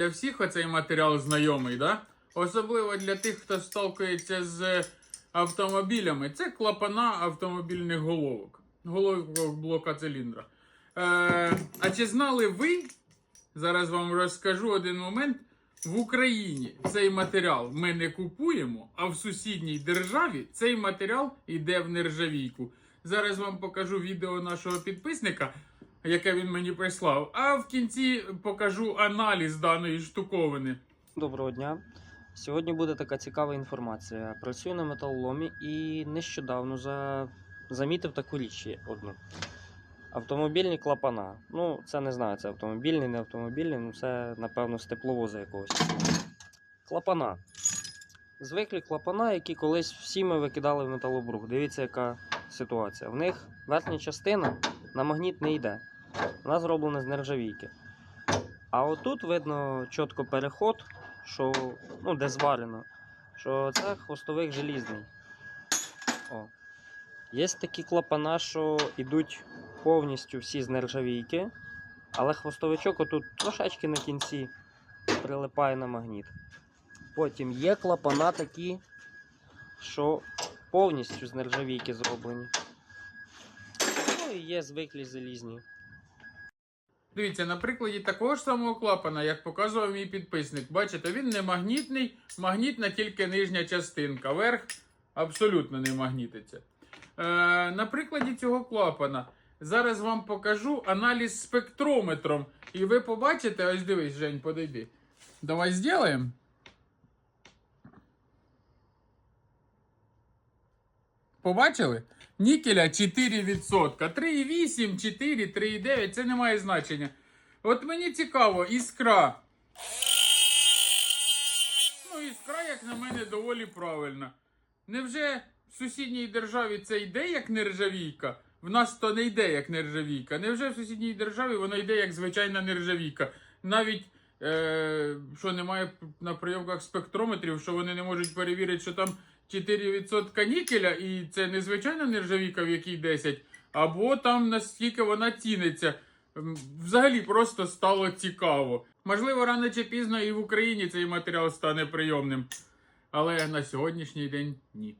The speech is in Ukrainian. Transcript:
Для всіх оцей матеріал знайомий, да? Особливо для тих, хто сталкується з автомобілями. Це клапана автомобільних головок. Головок блока циліндра. Е, а чи знали ви? Зараз вам розкажу один момент. В Україні цей матеріал ми не купуємо, а в сусідній державі цей матеріал йде в нержавійку. Зараз вам покажу відео нашого підписника, яке він мені прислав. А в кінці покажу аналіз даної штуковини. Доброго дня. Сьогодні буде така цікава інформація. Працюю на металоломі і нещодавно за... замітив таку річ одну. Автомобільні клапана. Ну, це не знаю, це автомобільний, не автомобільний, ну це, напевно, з тепловоза якогось. Клапана. Звиклі клапана, які колись всі ми викидали в металобрух. Дивіться, яка ситуація. В них верхня частина на магніт не йде. Вона зроблена з нержавійки. А отут видно чітко переход, що, ну, де зварено, що це хвостовик желізний. О. Є такі клапана, що йдуть повністю всі з нержавійки, але хвостовичок отут трошечки на кінці прилипає на магніт. Потім є клапана такі, що повністю з нержавійки зроблені. Ну і є звиклі залізні. Дивіться, на прикладі такого ж самого клапана, як показував мій підписник. Бачите, він не магнітний, магнітна тільки нижня частинка. Верх абсолютно не магнітиться. Е, на прикладі цього клапана зараз вам покажу аналіз спектрометром. І ви побачите, ось дивись, Жень, подойди. Давай зробимо. Побачили? Нікеля 4%. 3,8, 4, 3,9 це не має значення. От мені цікаво, іскра. Ну, іскра, як на мене, доволі правильна. Невже в сусідній державі це йде як нержавійка? В нас то не йде як нержавійка. Невже в сусідній державі вона йде як звичайна нержавійка? Навіть е, що немає на прийомках спектрометрів, що вони не можуть перевірити, що там 4% нікеля, і це не звичайна нержавіка, в якій 10, або там наскільки вона ціниться. Взагалі просто стало цікаво. Можливо, рано чи пізно і в Україні цей матеріал стане прийомним. Але на сьогоднішній день ні.